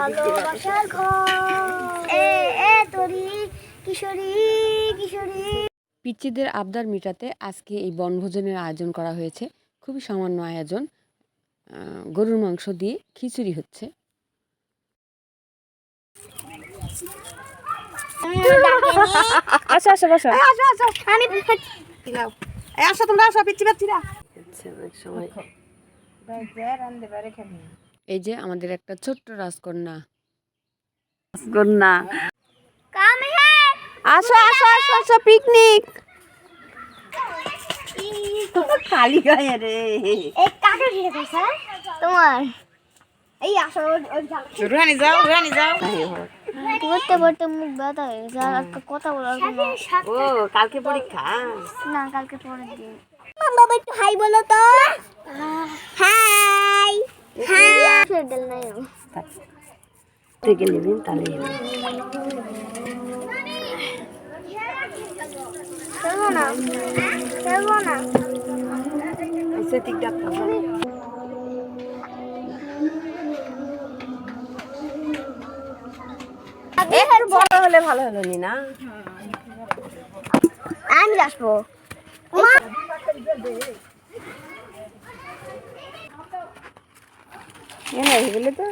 ভালোবাসার ঘর। এ এ তরি কিশোরী কিশোরী। পিচ্চিদের আবদার মেটাতে আজকে এই বনভোজনের আয়োজন করা হয়েছে। খুবই সামান্য আয়োজন। গরুর মাংস দিয়ে খিচুড়ি হচ্ছে। আসো আসো বসো আসো আসো আমি আসো তোমরা আসো পিচ্ছি বাচ্চিরা সময়। এই যে আমাদের একটা ছোট্ট রাজকন্যা। রাজকন্যা। কাম হে আসো আসো আসো আসো পিকনিক খালি গায়ে রে। এই কাকে ঘিরে কইছে তোমার। এই আসো রুহানি যাও। রুহানি যাও পড়তে পড়তে মুখ ব্যথা হয়ে গেছে আর আজকে কথা বলার কোনো ও কালকে পরীক্ষা? না কালকে পরের দিন। বাবা একটু হাই বলো তো। Hi hi. থেকে নেবেন তাহলে বড় হলে ভালো হলো নি না আমি আসব। এনে তো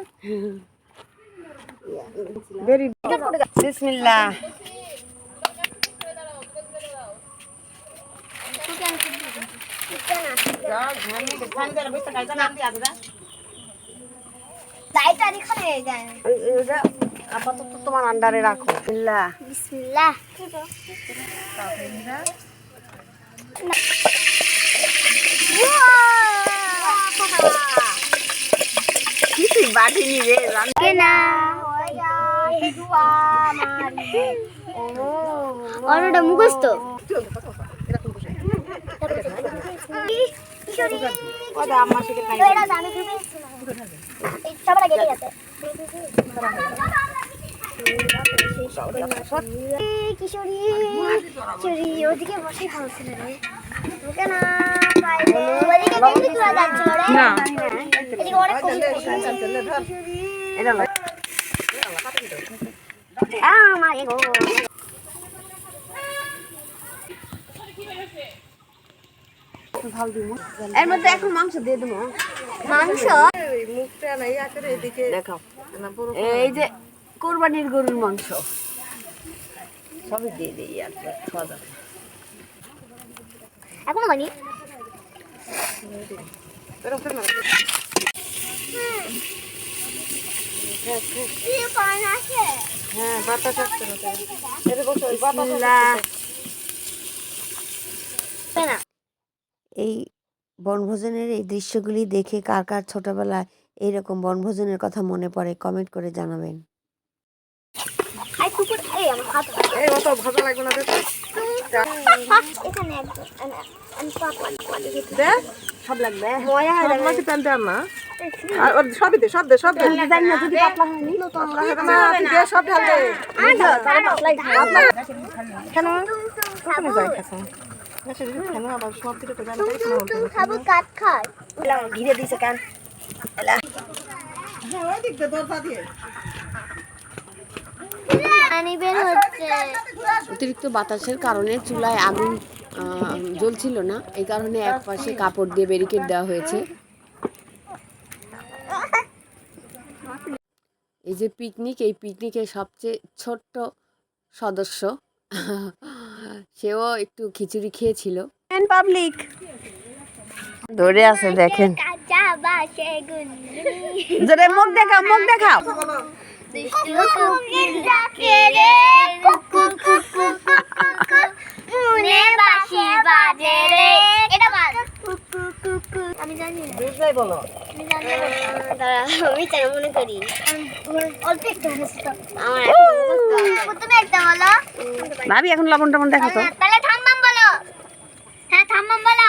ভেরি বিসমিল্লাহ। আপাতত তোমার আন্ডারে রাখো। বিসমিল্লাহ। বিসমিল্লাহ কিছু বাড়ি নিবে জান কেনা অরোটা মুখস্থ। কিশোরী কিশোরী ওদিকে বসে খাওয়াছিল রে না। এর মধ্যে এখন মাংস দিয়ে দেবো। মাংস? দেখাও এই যে কোরবানির গরুর মাংস। সবই দিয়ে দিই আর খাওয়া দাওয়া। এখনও বানি হ্যাঁ বাতাস এই বনভোজনের এই দৃশ্যগুলি দেখে কার কার ছোটবেলায় এইরকম বনভোজনের কথা মনে পড়ে কমেন্ট করে জানাবেন। এই অত ভালো লাগবে না দেখো এখানে দে সব লাগবে মজা হয়ে যাবে আমাকে না আর ওর সবই দে সব দে সব দে জানি না যদি পাতলা হয়নি হবে না দে সব ঢাল দে কেন যাই আচ্ছা ঘিরে দিছে কেন হ্যাঁ দরজা দিয়ে পানি বের হচ্ছে অতিরিক্ত বাতাসের কারণে চুলায় আগুন জ্বলছিল না। এই কারণে এক পাশে কাপড় দিয়ে ব্যারিকেড দেওয়া হয়েছে। এই যে পিকনিক এই পিকনিকের সবচেয়ে ছোট্ট সদস্য সেও একটু খিচুড়ি খেয়েছিল। পাবলিক ধরে আছে দেখেন। মুখ দেখাও মুখ দেখাও। ভাবি এখন লবণ টবণ দেখো তাহলে বলো হ্যাঁ বলো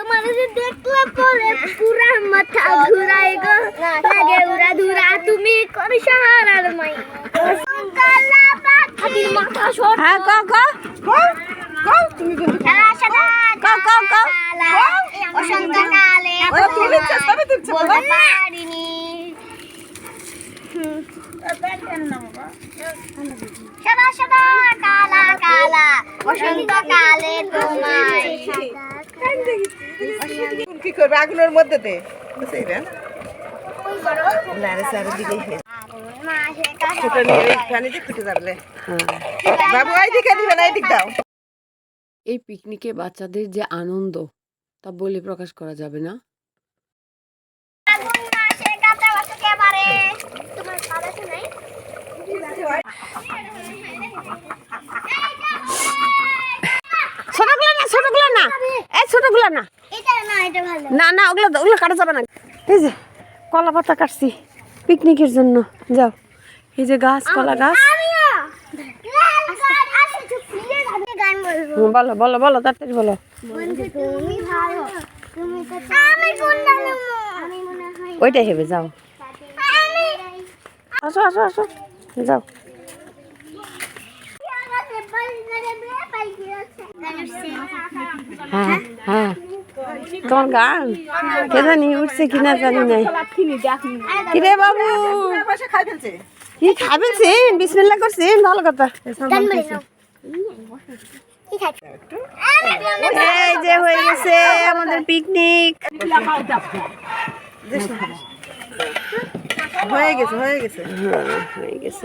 তোমার যে দেখলে পরে পুরা মাথা ঘুরাই গো। লাগে উড়া ধুরা তুমি কোন শহরের মাই? মাথা ছোট হ্যাঁ ক ক তুমি কিন্তু। বসন্তকালে ওরা তুলেছে, সবই তুলছে, বলতে বাবা। পারিনি। সাদা সাদা কালা কালা বসন্তকালে তোমায়। কি করবে? আগুনের মধ্যে দে। এই না এই দিক দাও। এই পিকনিকে বাচ্চাদের যে আনন্দ তা বলে প্রকাশ করা যাবে না। আগুন মাসে কাঁচা বাসুকে পারে তোমার কাদাতে নাই ছোটগুলো না ছোটগুলো না ছোটগুলো না। এটা না এটা ভালো। না না ওগুলো ওগুলো কাটা যাবে না। এই যে কলা পাতা কাটছি পিকনিকের জন্য। যাও। এই যে গাছ কলা গাছ। হুম, বলো বলো বলো তাড়াতাড়ি বলো। ওইটাই হেবে যাও। আসো আসো আসো। যাও। হ্যাঁ হ্যাঁ। তোমার গান? কে জানি উঠছে কিনা জানি নাই। কিরে বাবু? কি খাবেছেন বিসমিল্লা করছেন ভালো কথা। এই যে হয়ে গেছে আমাদের পিকনিক। হয়ে গেছে হয়ে গেছে। হয়ে গেছে।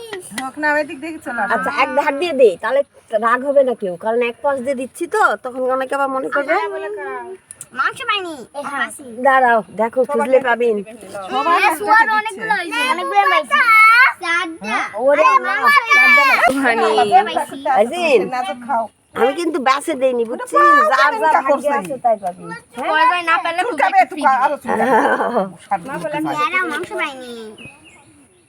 না আচ্ছা এক ধার দিয়ে দে তাহলে রাগ হবে না কেউ কারণ এক পাশ দিয়ে দিচ্ছি তো তখন অনেকে আবার মনে করবে। মাংস পাইনি। হাসি দাঁড়াও দেখো খুঁজলে পাবেন। আমি কিন্তু বাসে দেইনি বুঝছিস? যার যার ভাগ্যে আছে তাই পাবি না পেলে আরও চুল এরা মাংস পাইনি।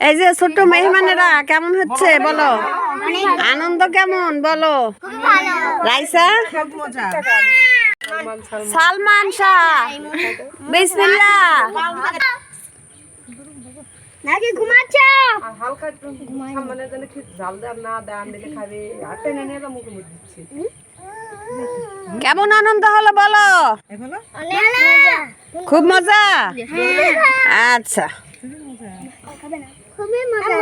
এই যে ছোট্ট মেহমানেরা কেমন হচ্ছে? বলো। আনন্দ কেমন? বলো। খুব রাইসা? সালমান শাহ। নাকি ঘুমাচ্ছ? কেমন আনন্দ হলো বলো? খুব মজা? আচ্ছা। খুবই মজা।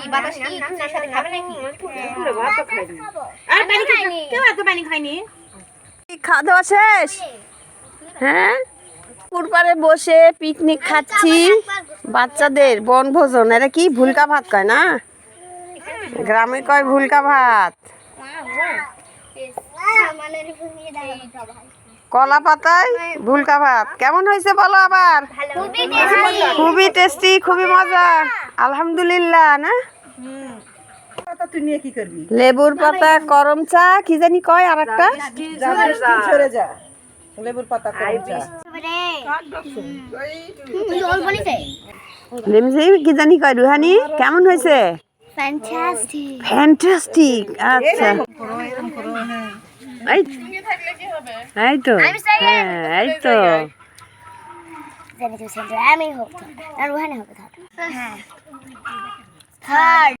কি বাতাস কি? খানার সাথে খাবে নাকি? আর পানি খাইনি। কেউ এত পানি খায়নি? খাওয়া দাওয়া শেষ? হ্যাঁ? বসে পিকনিক খাচ্ছি। বাচ্চাদের বনভোজন। এটা কি ভুলকা ভাত কয় না? গ্রামে কয় ভুলকা ভাত? কলা পাতায় ভুলকা ভাত। কেমন হয়েছে বলো আবার? খুবই টেস্টি খুবই মজা। আলহামদুলিল্লাহ না? লেবুর পাতা করম চা কি জানি কয় আর একটা লেবুর পাতা কি জানি কয় রুহানি কেমন হয়েছে? ফ্যান্টাস্টিক আচ্ছা। এই তো। হ্যাঁ এই তো। আমি হোক আর হবে হ্যাঁ। 嗨